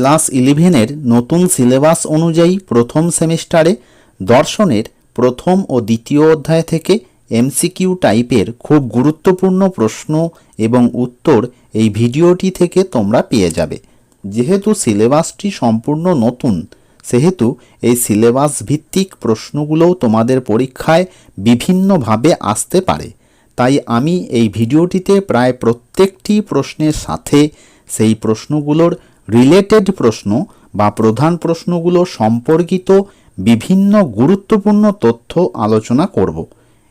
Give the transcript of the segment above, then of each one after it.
Class ইলেভেনের নতুন syllabus অনুযায়ী প্রথম সেমিস্টারে দর্শনের প্রথম ও দ্বিতীয় অধ্যায় থেকে এমসিকিউ টাইপের খুব গুরুত্বপূর্ণ প্রশ্ন এবং উত্তর এই ভিডিওটি থেকে তোমরা পেয়ে যাবে। যেহেতু সিলেবাসটি সম্পূর্ণ নতুন, সেহেতু এই সিলেবাস ভিত্তিক প্রশ্নগুলোও তোমাদের পরীক্ষায় বিভিন্নভাবে আসতে পারে। তাই আমি এই ভিডিওটিতে প্রায় প্রত্যেকটি প্রশ্নের সাথে সেই প্রশ্নগুলোর রিলেটেড প্রশ্ন বা প্রধান প্রশ্নগুলো সম্পর্কিত বিভিন্ন গুরুত্বপূর্ণ তথ্য আলোচনা করব।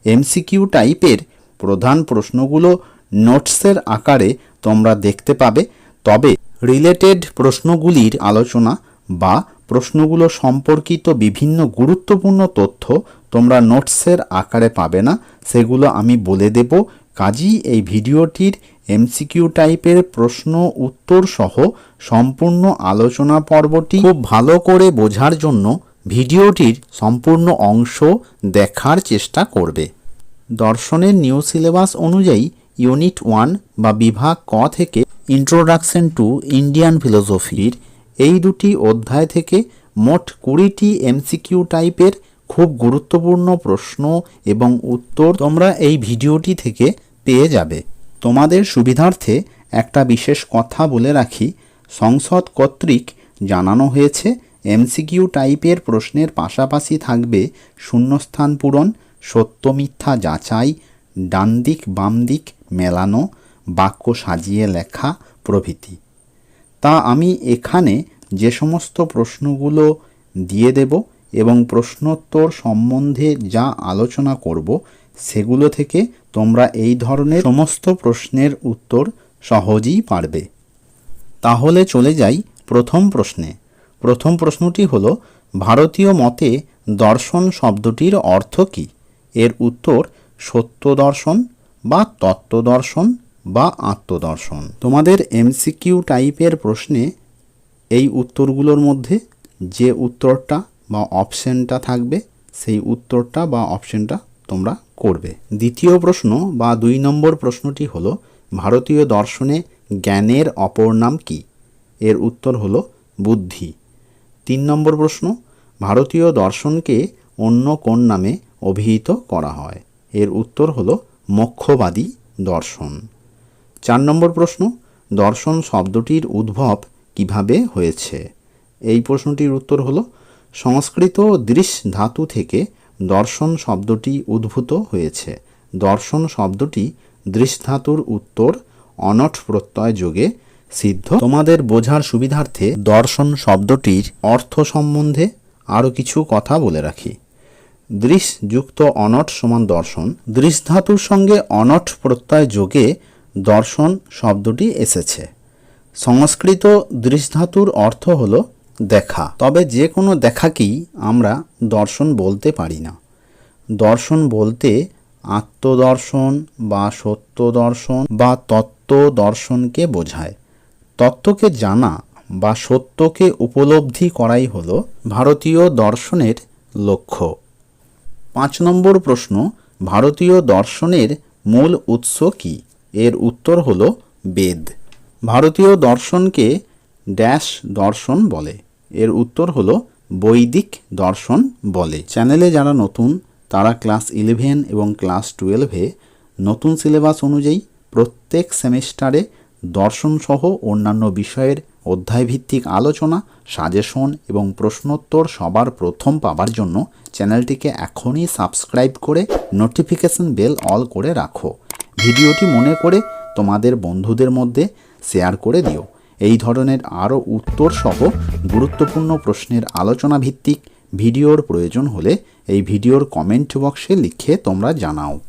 এমসিকিউ টাইপের প্রধান প্রশ্নগুলো নোটসের আকারে তোমরা দেখতে পাবে। তবে রিলেটেড প্রশ্নগুলির আলোচনা বা প্রশ্নগুলো সম্পর্কিত বিভিন্ন গুরুত্বপূর্ণ তথ্য তোমরা নোটসের আকারে পাবে না। সেগুলো আমি বলে দেব। কাজী এই ভিডিওটির এমসিকিউ টাইপের প্রশ্ন, উত্তর সহ সম্পূর্ণ আলোচনা পর্বটি খুব ভালো করে বোঝার জন্য ভিডিওটির সম্পূর্ণ অংশ দেখার চেষ্টা করবে। দর্শনের নিউ সিলেবাস অনুযায়ী ইউনিট ওয়ান বা বিভাগ ক থেকে ইন্ট্রোডাকশন টু ইন্ডিয়ান ফিলোসফির এই দুটি অধ্যায় থেকে মোট কুড়িটি এমসিকিউ টাইপের খুব গুরুত্বপূর্ণ প্রশ্ন এবং উত্তর তোমরা এই ভিডিওটি থেকে পেয়ে যাবে। তোমাদের সুবিধার্থে একটা বিশেষ কথা বলে রাখি। সংসদ কর্তৃক জানানো হয়েছে, এমসিকিউ টাইপের প্রশ্নের পাশাপাশি থাকবে শূন্যস্থান পূরণ, সত্য মিথ্যা যাচাই, ডান দিক, বাম দিক মেলানো, বাক্য সাজিয়ে লেখা প্রভৃতি। তা আমি এখানে যে সমস্ত প্রশ্নগুলো দিয়ে দেব এবং প্রশ্নোত্তর সম্বন্ধে যা আলোচনা করব সেগুলো থেকে তোমরা এই ধরনের সমস্ত প্রশ্নের উত্তর সহজেই পারবে। তাহলে চলে যাই প্রথম প্রশ্নে। প্রথম প্রশ্নটি হল, ভারতীয় মতে দর্শন শব্দটির অর্থ কী? এর উত্তর সত্য দর্শন বা তত্ত্ব দর্শন বা আত্মদর্শন। তোমাদের এমসিকিউ টাইপের প্রশ্নে এই উত্তরগুলোর মধ্যে যে উত্তরটা বা অপশনটা থাকবে, সেই উত্তরটা বা অপশনটা তোমরা করবে। দ্বিতীয় প্রশ্ন বা দুই নম্বর প্রশ্নটি হল, ভারতীয় দর্শনে জ্ঞানের অপর নাম কী? এর উত্তর হল, বুদ্ধি। তিন নম্বর প্রশ্ন, ভারতীয় দর্শনকে অন্য কোন নামে অভিহিত করা হয়? এর উত্তর হল, মোক্ষবাদী দর্শন। চার নম্বর প্রশ্ন, দর্শন শব্দটির উদ্ভব কীভাবে হয়েছে? এই প্রশ্নটির উত্তর হল, সংস্কৃত দৃশ ধাতু থেকে দর্শন শব্দটি উদ্ভূত হয়েছে। দর্শন শব্দটি দৃশ ধাতুর উত্তর, অনট প্রত্যয় যোগে সিদ্ধ। তোমাদের বোঝার সুবিধার্থে দর্শন শব্দটির অর্থ সম্বন্ধে আরও কিছু কথা বলে রাখি। দৃশ যুক্ত অনট সমান দর্শন। দৃশ ধাতুর সঙ্গে অনট প্রত্যয় যোগে দর্শন শব্দটি এসেছে। সংস্কৃত দৃশধাতুর অর্থ হল দেখা। তবে যে কোনো দেখাকেই আমরা দর্শন বলতে পারি না। দর্শন বলতে আত্মদর্শন বা সত্য দর্শন বা তত্ত্ব দর্শনকে বোঝায়। তত্ত্বকে জানা বা সত্যকে উপলব্ধি করাই হল ভারতীয় দর্শনের লক্ষ্য। পাঁচ নম্বর প্রশ্ন, ভারতীয় দর্শনের মূল উৎস কী? এর উত্তর হল বেদ। ভারতীয় দর্শনকে ড্যাশ দর্শন বলে। এর উত্তর হলো বৈদিক দর্শন বলে। চ্যানেলে যারা নতুন, তারা ক্লাস ইলেভেন এবং ক্লাস টুয়েলভে নতুন সিলেবাস অনুযায়ী প্রত্যেক সেমিস্টারে দর্শন সহ অন্যান্য বিষয়ের অধ্যায়ভিত্তিক আলোচনা সাজেশন এবং প্রশ্নোত্তর সবার প্রথম পাবার জন্য চ্যানেলটিকে এখনই সাবস্ক্রাইব করে নোটিফিকেশন বেল অল করে রাখো। ভিডিওটি মনে করে তোমাদের বন্ধুদের মধ্যে শেয়ার করে দিও। এই ধরনের আরও উত্তর সহ গুরুত্বপূর্ণ প্রশ্নের আলোচনা ভিত্তিক ভিডিওর প্রয়োজন হলে এই ভিডিওর কমেন্ট বক্সে লিখে তোমরা জানাও।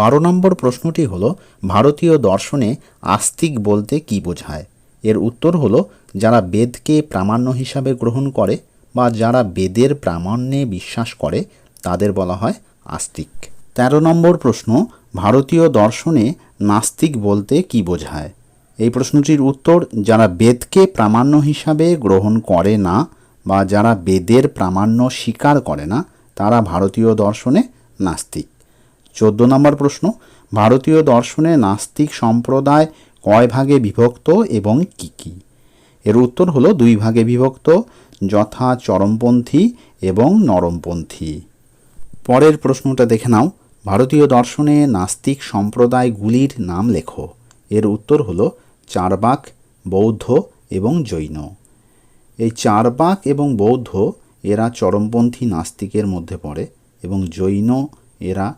বারো নম্বর প্রশ্নটি হল, ভারতীয় দর্শনে আস্তিক বলতে কি বোঝায়? এর উত্তর হল, যারা বেদকে প্রামাণ্য হিসাবে গ্রহণ করে বা যারা বেদের প্রামাণ্যে বিশ্বাস করে, তাদের বলা হয় আস্তিক। তেরো নম্বর প্রশ্ন, ভারতীয় দর্শনে নাস্তিক বলতে কি বোঝায়? এই প্রশ্নটির উত্তর, যারা বেদকে প্রামাণ্য হিসাবে গ্রহণ করে না বা যারা বেদের প্রামাণ্য স্বীকার করে না, তারা ভারতীয় দর্শনে নাস্তিক। চোদ্দ নম্বর প্রশ্ন, ভারতীয় দর্শনে নাস্তিক সম্প্রদায় কয় ভাগে বিভক্ত এবং কি কি? এর উত্তর হলো দুই ভাগে বিভক্ত, যথা চরমপন্থী এবং নরমপন্থী। পরের প্রশ্নটা দেখে নাও, ভারতীয় দর্শনে নাস্তিক সম্প্রদায়গুলির নাম লেখো। এর উত্তর হলো চারবাক, বৌদ্ধ এবং জৈন। এই চারবাক এবং বৌদ্ধ এরা চরমপন্থী নাস্তিকের মধ্যে পড়ে এবং জৈন এরা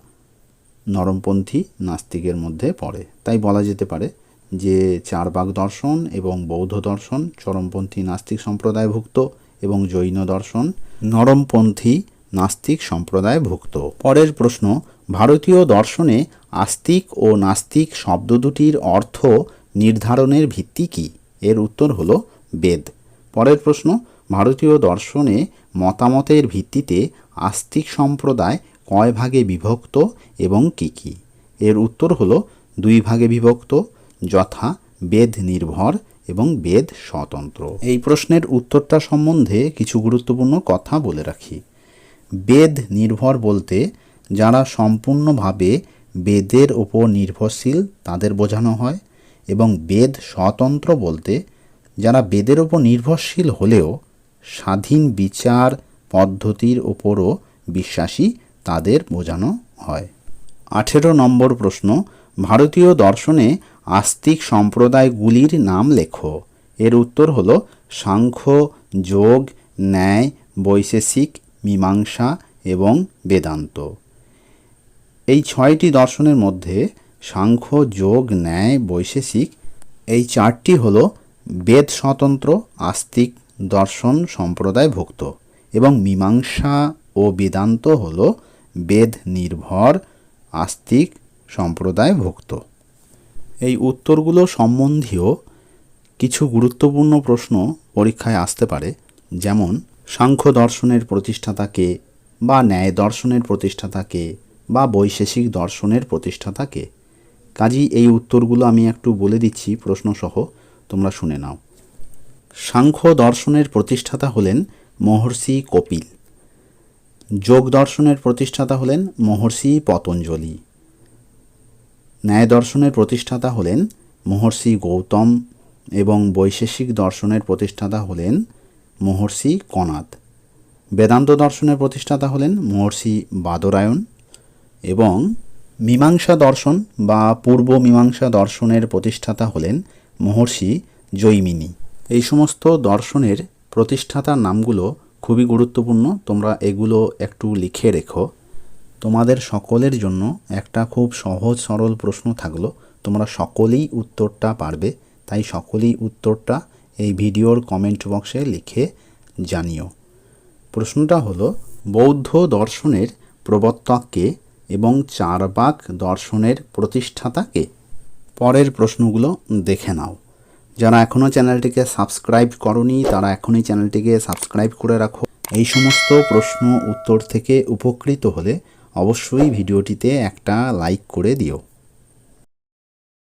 নরমপন্থী নাস্তিকের মধ্যে পড়ে। তাই বলা যেতে পারে যে চারবাক দর্শন এবং বৌদ্ধ দর্শন চরমপন্থী নাস্তিক সম্প্রদায়ভুক্ত এবং জৈন দর্শন নরমপন্থী নাস্তিক সম্প্রদায়ভুক্ত। পরের প্রশ্ন, ভারতীয় দর্শনে আস্তিক ও নাস্তিক শব্দ দুটির অর্থ নির্ধারণের ভিত্তি কী? এর উত্তর হলো বেদ। পরের প্রশ্ন, ভারতীয় দর্শনে মতামতের ভিত্তিতে আস্তিক সম্প্রদায় কয় ভাগে বিভক্ত এবং কী কী? এর উত্তর হলো দুই ভাগে বিভক্ত, যথা বেদ নির্ভর এবং বেদ স্বতন্ত্র। এই প্রশ্নের উত্তরটা সম্বন্ধে কিছু গুরুত্বপূর্ণ কথা বলে রাখি। বেদ নির্ভর বলতে যারা সম্পূর্ণভাবে বেদের ওপর নির্ভরশীল, তাদের বোঝানো হয়। এবং বেদ স্বতন্ত্র বলতে, যারা বেদের ওপর নির্ভরশীল হলেও স্বাধীন বিচার পদ্ধতির ওপরও বিশ্বাসী, তাদের বোঝানো হয়। আঠেরো নম্বর প্রশ্ন, ভারতীয় দর্শনে আস্তিক সম্প্রদায়গুলির নাম লেখো। এর উত্তর হল সাংখ্য, যোগ, ন্যায়, বৈশেষিক, মীমাংসা এবং বেদান্ত। এই ছয়টি দর্শনের মধ্যে সাংখ্য, যোগ, ন্যায়, বৈশেষিক, এই চারটি হল বেদ স্বতন্ত্র, আস্তিক, দর্শন, সম্প্রদায়ভুক্ত। এবং মীমাংসা ও বেদান্ত হল বেদ নির্ভর, আস্তিক, সম্প্রদায়ভুক্ত। এই উত্তরগুলো সম্বন্ধীয় কিছু গুরুত্বপূর্ণ প্রশ্ন পরীক্ষায় আসতে পারে, যেমন সাংখ্য দর্শনের প্রতিষ্ঠাতাকে বা ন্যায় দর্শনের প্রতিষ্ঠাতাকে বা বৈশেষিক দর্শনের প্রতিষ্ঠাতাকে। কাজী এই উত্তরগুলো আমি একটু বলে দিচ্ছি প্রশ্নসহ, তোমরা শুনে নাও। সাংখ্য দর্শনের প্রতিষ্ঠাতা হলেন মহর্ষি কপিল। যোগ দর্শনের প্রতিষ্ঠাতা হলেন মহর্ষি পতঞ্জলি। ন্যায় দর্শনের প্রতিষ্ঠাতা হলেন মহর্ষি গৌতম এবং বৈশেষিক দর্শনের প্রতিষ্ঠাতা হলেন মহর্ষি কনাদ বেদান্ত দর্শনের প্রতিষ্ঠাতা হলেন মহর্ষি বাদরায়ণ এবং মীমাংসা দর্শন বা পূর্ব মীমাংসা দর্শনের প্রতিষ্ঠাতা হলেন মহর্ষি জৈমিনী। এই সমস্ত দর্শনের প্রতিষ্ঠাতার নামগুলো খুবই গুরুত্বপূর্ণ। তোমরা এগুলো একটু লিখে রেখো। তোমাদের সকলের জন্য একটা খুব সহজ, সরল প্রশ্ন থাকল। তোমরা সকলেই উত্তরটা পারবে, তাই সকলেই উত্তরটা এই ভিডিওর কমেন্ট বক্সে লিখে জানিও। প্রশ্নটা হলো, বৌদ্ধ দর্শনের প্রবর্তককে এবং চারবাক দর্শনের প্রতিষ্ঠাতাকে। পরের প্রশ্নগুলো দেখে নাও। যারা এখনও চ্যানেলটিকে সাবস্ক্রাইব করনি, তারা এখনই চ্যানেলটিকে সাবস্ক্রাইব করে রাখো। এই সমস্ত প্রশ্ন উত্তর থেকে উপকৃত হলে অবশ্যই ভিডিওটিতে একটা লাইক করে দিও।